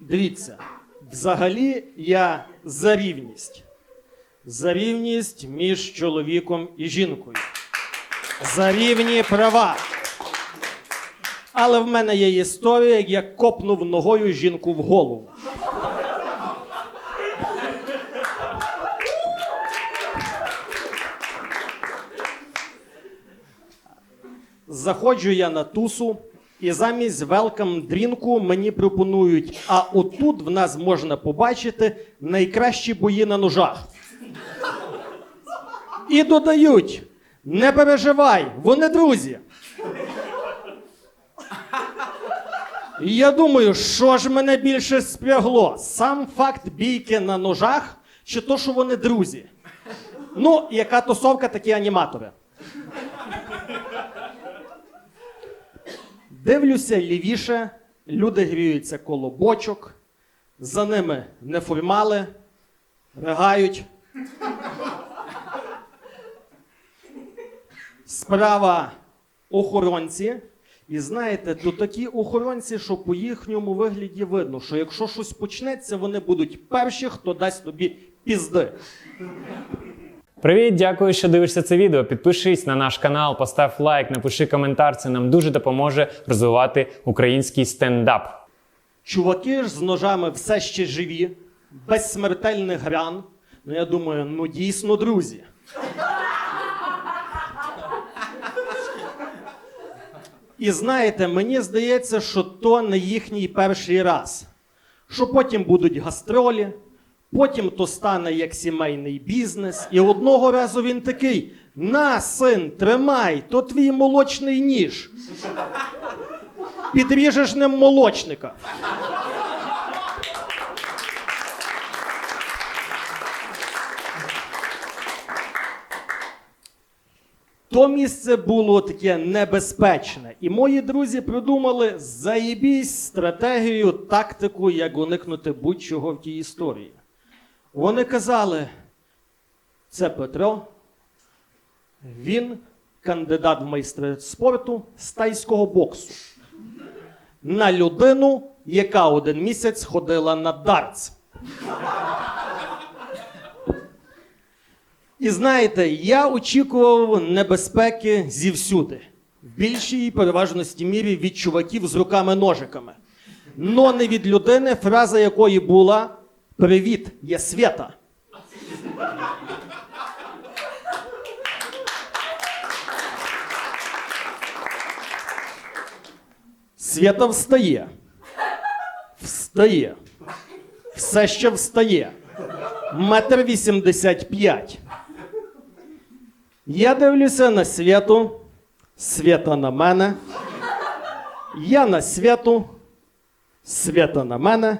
Дивіться, взагалі я за рівність. За рівність між чоловіком і жінкою. За рівні права. Але в мене є історія, як я копнув ногою жінку в голову. Заходжу я на тусу, і замість велкам дрінку мені пропонують, а отут в нас можна побачити найкращі бої на ножах. І додають: не переживай, вони друзі. І я думаю, що ж мене більше спрягло? Сам факт бійки на ножах, чи то, що вони друзі? Ну, яка тусовка, такі аніматори. Дивлюся лівіше, люди гріються коло бочок, за ними неформали, ригають. Справа охоронці. І знаєте, то такі охоронці, що по їхньому вигляді видно, що якщо щось почнеться, вони будуть перші, хто дасть тобі пізди. Привіт, дякую, що дивишся це відео. Підпишись на наш канал, постав лайк, напиши коментар. Це нам дуже допоможе розвивати український стендап. Чуваки ж з ножами все ще живі, без смертельних ран. Ну, я думаю, ну дійсно, друзі. І знаєте, мені здається, що то не їхній перший раз. Що потім будуть гастролі, потім то стане як сімейний бізнес. І одного разу він такий: на, син, тримай, то твій молочний ніж. Підріжеш ним молочника. То місце було таке небезпечне. І мої друзі придумали заєбісь стратегію, тактику, як уникнути будь-чого в тій історії. Вони казали: це Петро, він кандидат в майстри спорту з тайського боксу. На людину, яка один місяць ходила на дартс. І знаєте, я очікував небезпеки зівсюди. В більшій переважності мірі від чуваків з руками-ножиками. Но не від людини, фраза якої була Привіт, я Свята. Свята встає. Встає. Все ще встає. Метр вісімдесят п'ять. Я дивлюся на святу, свята на мене. Я на святу, свята на мене.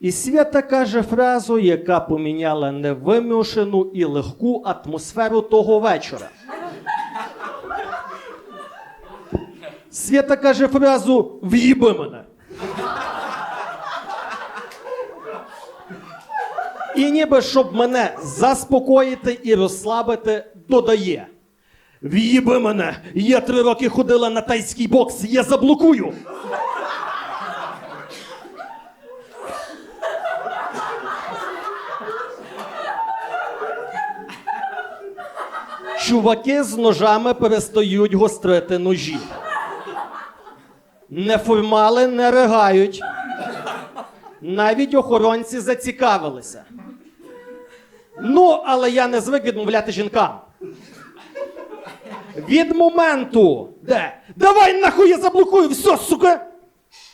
І свята каже фразу, яка поміняла невимушену і легку атмосферу того вечора. Свята каже фразу В'їби мене. І ніби щоб мене заспокоїти і розслабити, додає. В'їби мене! Я три роки ходила на тайський бокс, я заблокую. Чуваки з ножами перестають гострити ножі. Неформали не ригають. Навіть охоронці зацікавилися. Ну, але я не звик відмовляти жінкам. Від моменту, де давай нахуй я заблокую, все, сука.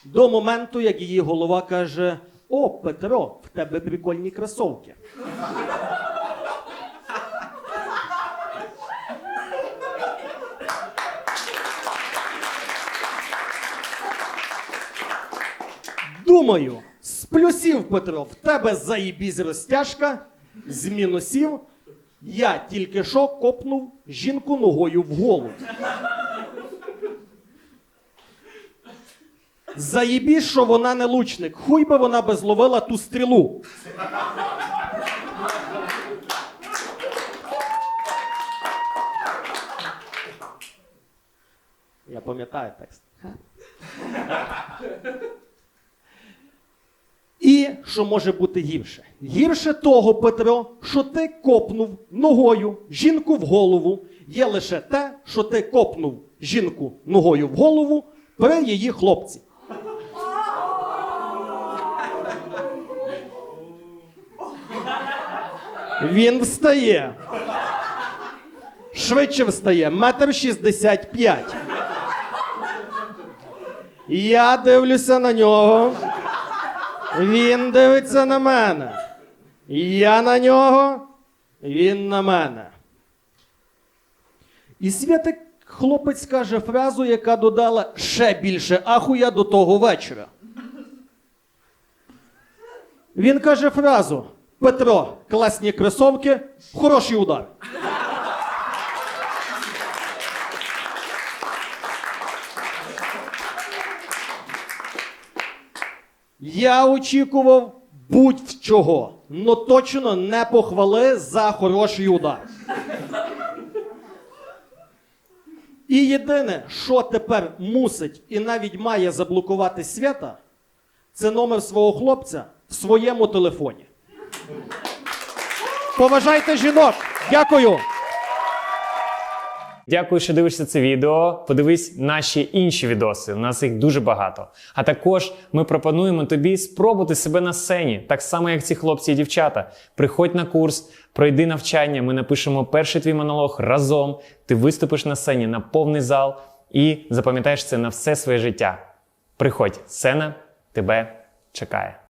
До моменту, як її голова каже: О, Петро, в тебе прикольні кросовки. Думаю, з плюсів, Петро, в тебе заїбізь розтяжка, з мінусів я тільки що копнув жінку ногою в голову. Заїбісь, що вона не лучник. Хуй би вона би зловила ту стрілу. Я пам'ятаю текст. Що може бути гірше? Гірше того, Петро, що ти копнув ногою жінку в голову. Є лише те, що ти копнув жінку ногою в голову при її хлопці. Він встає. Швидше встає, метр шістдесят п'ять. Я дивлюся на нього. Він дивиться на мене. Я на нього, він на мене. І Святик хлопець каже фразу, яка додала ще більше ахуя до того вечора. Він каже фразу: Петро, класні кросовки, хороший удар. Я очікував будь-чого, но точно не похвали за хороший удар. І єдине, що тепер мусить і навіть має заблокувати свята, це номер свого хлопця в своєму телефоні. Поважайте жінок! Дякую! Дякую, що дивишся це відео. Подивись наші інші відоси. У нас їх дуже багато. А також ми пропонуємо тобі спробувати себе на сцені, так само як ці хлопці і дівчата. Приходь на курс, пройди навчання. Ми напишемо перший твій монолог разом. Ти виступиш на сцені на повний зал і запам'ятаєш це на все своє життя. Приходь, сцена тебе чекає.